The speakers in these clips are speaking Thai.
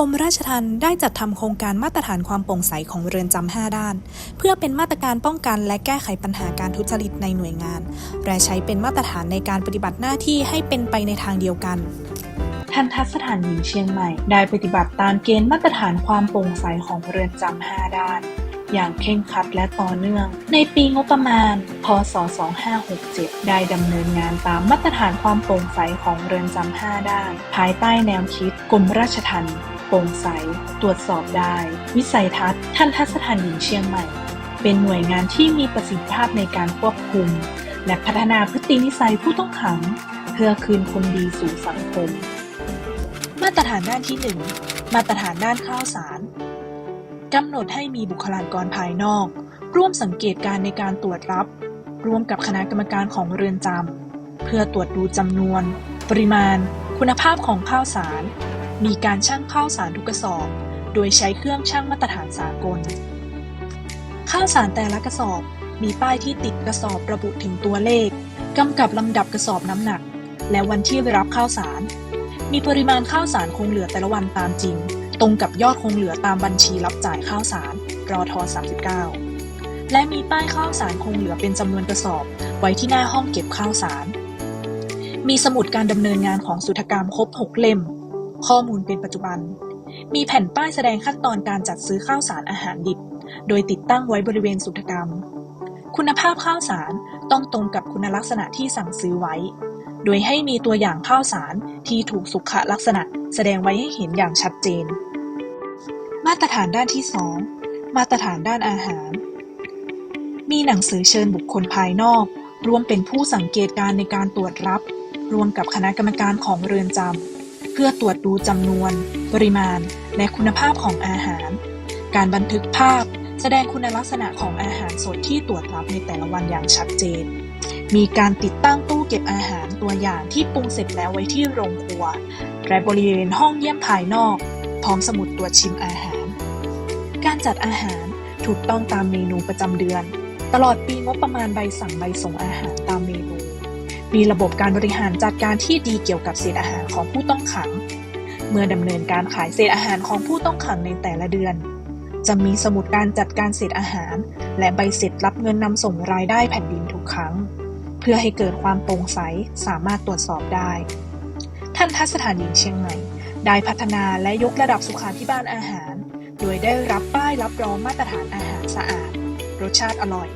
รมราชทัณฑ์ได้จัดทำโครงการมาตรฐานความโปร่งใสของเรือนจำ 5 ด้าน เพื่อเป็นมาตรการป้องกันและแก้ไขปัญหาการทุจริตในหน่วยงาน และใช้เป็นมาตรฐานในการปฏิบัติหน้าที่ให้เป็นไปในทางเดียวกันทันทัศสถานหญิงเชียงใหม่ ได้ปฏิบัติตามเกณฑ์มาตรฐานความโปร่งใสของเรือนจำ 5 ด้าน อย่างเคร่งครัดและต่อเนื่อง ในปีงบประมาณ พศ 2567 ได้ดำเนินงานตามมาตรฐานความโปร่งใสของเรือนจำ 5 ด้าน ภายใต้แนวคิดกรมราชทัณฑ์ โปร่งใส ตรวจสอบได้ วิสัยทัศน์ทันทัศสถานหญิงเชียงใหม่ เป็นหน่วยงานที่มีประสิทธิภาพในการควบคุม และพัฒนาพฤตินิสัยผู้ต้องขัง เพื่อคืนคนดีสู่สังคม มาตรฐานด้านที่ 1 มาตรฐานด้านข้าวสารกำหนดให้มีบุคลากรภายนอก ร่วมสังเกตการในการตรวจรับ ร่วมกับคณะกรรมการของเรือนจำเพื่อตรวจดูจำนวน ปริมาณ คุณภาพของข้าวสาร มีการชั่งข้าวสารทุกกระสอบ โดยใช้เครื่องชั่งมาตรฐานสากล ข้าวสารแต่ละกระสอบมีป้ายที่ติดกระสอบระบุถึงตัวเลข กำกับลำดับกระสอบน้ำหนัก และวันที่รับข้าวสาร มีปริมาณข้าวสารคงเหลือแต่ละวันตามจริง ตรงกับยอดคงเหลือตามบัญชีรับจ่ายข้าวสารรอท39 และมีป้ายข้าวสารคงเหลือเป็นจำนวนกระสอบ ไว้ที่หน้าห้องเก็บข้าวสาร มีสมุดการดำเนินงานของสุทกรรมครบ 6 เล่ม ข้อมูลเป็นปัจจุบัน มีแผ่นป้ายแสดงขั้นตอนการจัดซื้อข้าวสารอาหารดิบ โดยติดตั้งไว้บริเวณสุทกรรม คุณภาพข้าวสารต้องตรงกับคุณลักษณะที่สั่งซื้อไว้ โดยให้มีตัวอย่างข้าวสารที่ถูกสุขลักษณะ แสดงไว้ให้เห็นอย่างชัดเจน มาตรฐานด้านที่ 2 มาตรฐานด้านอาหาร มีหนังสือเชิญบุคคลภายนอกร่วมเป็นผู้สังเกตการในการตรวจรับ รวมกับคณะกรรมการของเรือนจำ เพื่อตรวจดูจำนวน ปริมาณ และคุณภาพของอาหาร การบันทึกภาพแสดงคุณลักษณะของอาหารสดที่ตรวจรับในแต่ละวันอย่างชัดเจน มีการติดตั้งตู้เก็บอาหารตัวอย่างที่ปรุงเสร็จแล้วไว้ที่โรงครัว และบริเวณห้องเยี่ยมภายนอก พร้อมสมุดตรวจชิมอาหาร การจัดอาหารถูกต้องตามเมนูประจำเดือน ตลอดปีงบประมาณใบสั่งใบส่งอาหารตามเมนู มีระบบการบริหารจัดการที่ดีเกี่ยวกับเศษอาหารของผู้ต้องขัง เมื่อดำเนินการขายเศษอาหารของผู้ต้องขังในแต่ละเดือน จะมีสมุดการจัดการเศษอาหาร และใบเสร็จรับเงินนำส่งรายได้แผ่นดินทุกครั้ง เพื่อให้เกิดความโปร่งใสสามารถตรวจสอบได้ ท่านทัศสถานหญิงเชียงใหม่ได้พัฒนาและยกระดับสุขาภิบาลอาหาร โดยได้รับป้ายรับรองมาตรฐานอาหารสะอาด รสชาติอร่อย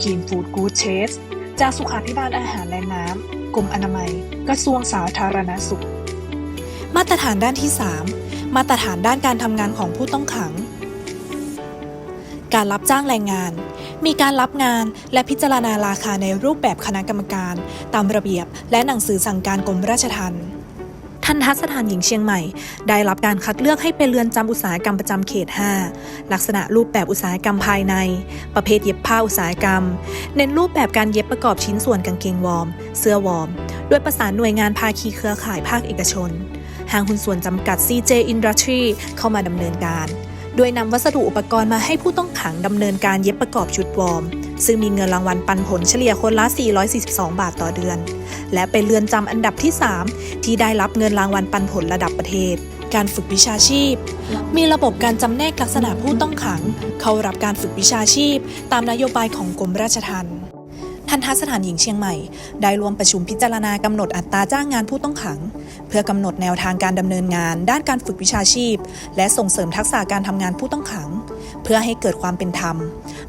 Clean Food Good Taste จากสุขาภิบาลอาหารและน้ำ กรมอนามัย กระทรวงสาธารณสุข มาตรฐานด้านที่ 3 มาตรฐานด้านการทำงานของผู้ต้องขัง การรับจ้างแรงงาน มีการรับงานและพิจารณาราคาในรูปแบบคณะกรรมการ ตามระเบียบและหนังสือสั่งการกรมราชทัณฑ์ ทันทัศสถานหญิงเชียงใหม่ ได้รับการคัดเลือกให้เป็นเรือนจำอุตสาหกรรมประจำเขต 5 ลักษณะรูปแบบอุตสาหกรรมภายใน ประเภทเย็บผ้าอุตสาหกรรม เน้นรูปแบบการเย็บประกอบชิ้นส่วนกางเกงวอร์ม เสื้อวอร์ม โดยประสานหน่วยงานภาคีเครือข่ายภาคเอกชนห้างหุ้นส่วนจำกัด CJ Industry เข้ามาดำเนินการ โดยนำวัสดุอุปกรณ์มาให้ผู้ต้องขังดำเนินการเย็บประกอบชุดวอร์ม ซึ่งมีเงินรางวัลปันผลเฉลี่ยคนละ 442 บาทต่อเดือน และเป็นเรือนจำอันดับที่ 3 ที่ได้รับเงินรางวัลปันผลระดับประเทศ การฝึกวิชาชีพ มีระบบการจำแนกลักษณะผู้ต้องขัง เข้ารับการฝึกวิชาชีพ ตามนโยบายของกรมราชทัณฑ์ ทันทัศสถานหญิงเชียงใหม่ ได้รวมประชุมพิจารณากำหนดอัตราจ้างงานผู้ต้องขัง เพื่อกำหนดแนวทางการดำเนินงาน ด้านการฝึกวิชาชีพ และส่งเสริมทักษะการทำงานผู้ต้องขัง เพื่อให้เกิดความเป็นธรรม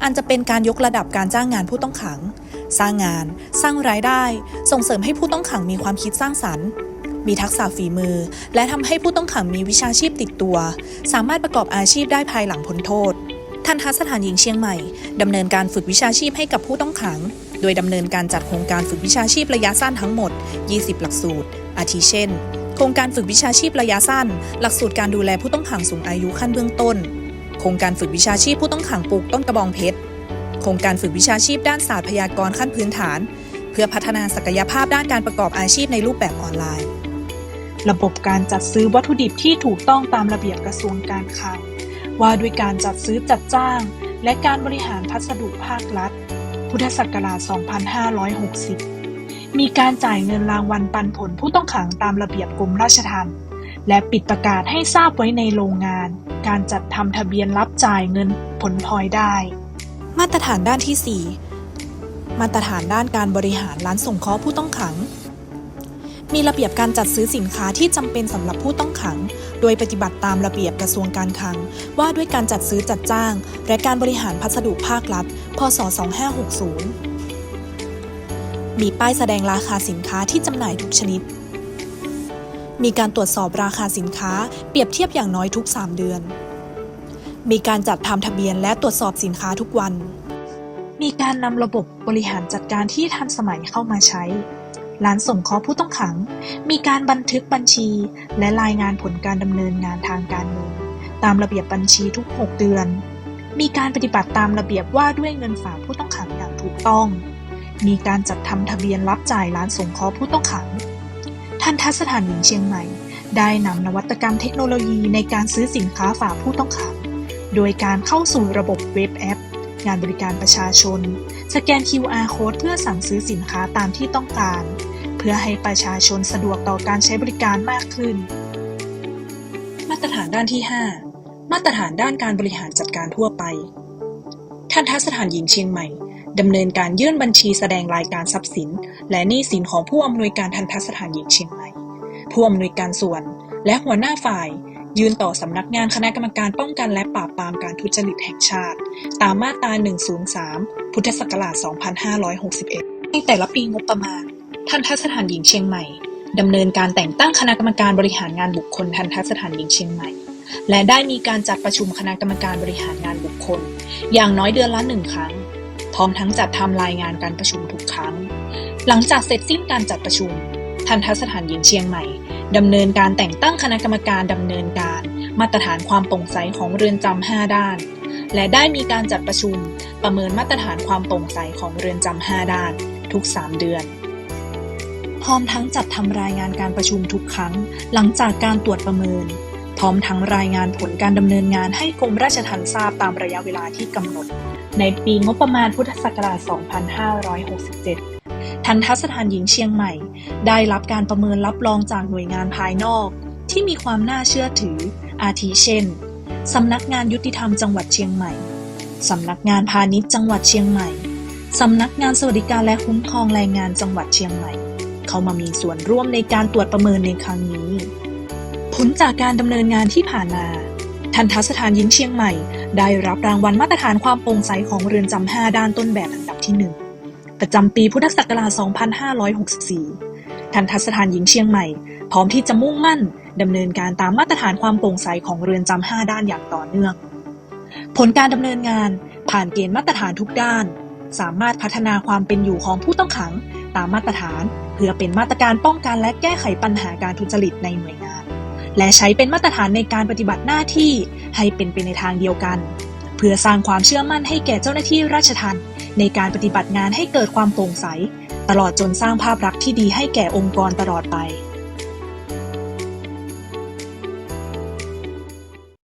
อันจะเป็นการยกระดับการจ้างงานผู้ต้องขัง สร้างงาน สร้างรายได้ ส่งเสริมให้ผู้ต้องขังมีความคิดสร้างสรรค์มีทักษะฝีมือ และทำให้ผู้ต้องขังมีวิชาชีพติดตัว สามารถประกอบอาชีพได้ภายหลังพ้นโทษ ทันทัศสถานหญิงเชียงใหม่ดำเนินการฝึกวิชาชีพให้กับผู้ต้องขัง โดยดำเนินการจัดโครงการฝึกวิชาชีพระยะสั้นทั้งหมด 20 หลักสูตร อาทิเช่น โครงการฝึกวิชาชีพระยะสั้น หลักสูตรการดูแลผู้ต้องขังสูงอายุขั้นเบื้องต้น โครงการฝึกวิชาชีพผู้ต้องขังปลูกต้นกระบองเพชร โครงการฝึกวิชาชีพด้านศาสตร์พยากรณ์ขั้นพื้นฐาน เพื่อพัฒนาศักยภาพด้านการประกอบอาชีพในรูปแบบออนไลน์ ระบบการจัดซื้อวัตถุดิบที่ถูกต้องตามระเบียบกระทรวงการคลังว่าด้วยการจัดซื้อจัดจ้าง และการบริหารพัสดุภาครัฐ พุทธศักราช 2560 มีการจ่ายเงินรางวัลปันผลผู้ต้องขังตามระเบียบกรมราชทัณฑ์และปิดประกาศให้ทราบไว้ในโรงงาน การจัดทำทะเบียนรับจ่ายเงินผลพลอยได้ มาตรฐานด้านที่ 4 มาตรฐานด้านการบริหารร้านส่งเคราะห์ผู้ต้องขัง มีระเบียบการจัดซื้อสินค้าที่จำเป็นสำหรับผู้ต้องขัง โดยปฏิบัติตามระเบียบกระทรวงการคลัง ว่าด้วยการจัดซื้อจัดจ้าง และการบริหารพัสดุภาครัฐ พศ 2560 มีป้ายแสดงราคาสินค้าที่จำหน่ายทุกชนิด มีการตรวจสอบราคาสินค้า เปรียบเทียบอย่างน้อยทุก 3 เดือน มีการจัดทำทะเบียนและตรวจสอบสินค้าทุกวัน มีการนำระบบบริหารจัดการที่ทันสมัยเข้ามาใช้ ร้านส่งเคาะผู้ต้องขัง มีการบันทึกบัญชี และรายงานผลการดำเนินงานทางการเงิน ตามระเบียบบัญชีทุก 6 เดือน มีการปฏิบัติตามระเบียบว่าด้วยเงินฝากผู้ต้องขังอย่างถูกต้อง มีการจัดทำทะเบียนรับจ่ายร้านส่งเคราะผู้ต้องขัง ทันทัศสถานหญิงเชียงใหม่ ได้นำนวัตกรรมเทคโนโลยีในการซื้อสินค้าฝากผู้ต้องขัง โดยการเข้าสู่ระบบเว็บแอป งานบริการประชาชน สแกน QR code เพื่อสั่งซื้อสินค้าตามที่ต้องการ เพื่อให้ประชาชนสะดวกต่อการใช้บริการมากขึ้น มาตรฐานด้านที่ 5 มาตรฐานด้านการบริหารจัดการทั่วไป ทันทสถานหญิงเชียงใหม่ดำเนินการยื่นบัญชีแสดงรายการทรัพย์สิน และหนี้สินของผู้อำนวยการทันทสถานหญิงเชียงใหม่ ผู้อำนวยการส่วน และหัวหน้าฝ่าย ยื่นต่อสำนักงานคณะกรรมการป้องกันและปราบปรามการทุจริตแห่งชาติ ตามมาตรา 103 พุทธศักราช 2561 ในแต่ละปีงบประมาณ ทันทสถานหญิงเชียงใหม่ดำเนินการแต่งตั้งคณะกรรมการบริหารงานบุคคลทันทสถานหญิงเชียงใหม่ และได้มีการจัดประชุมคณะกรรมการบริหารงานบุคคล อย่างน้อยเดือนละหนึ่งครั้ง พร้อมทั้งจัดทำรายงานการประชุมทุกครั้ง หลังจากเสร็จสิ้นการจัดประชุม ทันทสถานหญิงเชียงใหม่ ดำเนินการแต่งตั้งคณะกรรมการดำเนินการ มาตรฐานความโปร่งใสของเรือนจำ5ด้าน และได้มีการจัดประชุมประเมินมาตรฐานความโปร่งใสของเรือนจำ5ด้าน ทุก 3 เดือน พร้อมทั้งจัดทำรายงานการประชุมทุกครั้ง หลังจากการตรวจประเมิน พร้อมทั้งรายงานผลการดำเนินงานให้กรมราชทัณฑ์ทราบตามระยะเวลาที่กำหนด ในปีงบประมาณพุทธศักราช 2567 ทันทสถานหญิงเชียงใหม่ ได้รับการประเมินรับรองจากหน่วยงานภายนอก ที่มีความน่าเชื่อถือ อาทิเช่น สำนักงานยุติธรรมจังหวัดเชียงใหม่ สำนักงานพาณิชย์จังหวัดเชียงใหม่ สำนักงานสวัสดิการและคุ้มครองแรงงานจังหวัดเชียงใหม่ เข้ามามีส่วนร่วมในการตรวจประเมินในครั้งนี้ ผลจากการดำเนินงานที่ผ่านมาทันทสถานหญิงเชียงใหม่ ได้รับรางวัลมาตรฐานความโปร่งใสของเรือนจำ5ด้านต้นแบบอันดับที่1 ประจำปีพุทธศักราช 2564 ทันทสถานหญิงเชียงใหม่ พร้อมที่จะมุ่งมั่นดำเนินการตามมาตรฐานความโปร่งใสของเรือนจำ 5 ด้านอย่างต่อเนื่อง ผลการดำเนินงานผ่านเกณฑ์มาตรฐานทุกด้าน สามารถพัฒนาความเป็นอยู่ของผู้ต้องขังตามมาตรฐาน เพื่อเป็นมาตรการป้องกันและแก้ไขปัญหาการทุจริตในหน่วยงาน และใช้เป็นมาตรฐานในการปฏิบัติหน้าที่ให้เป็นไปในทางเดียวกัน เพื่อสร้างความเชื่อมั่นให้แก่เจ้าหน้าที่ราชทัณฑ์ ในการปฏิบัติงานให้เกิดความโปร่งใส ตลอดจนสร้างภาพลักษณ์ที่ดีให้แก่องค์กรตลอดไป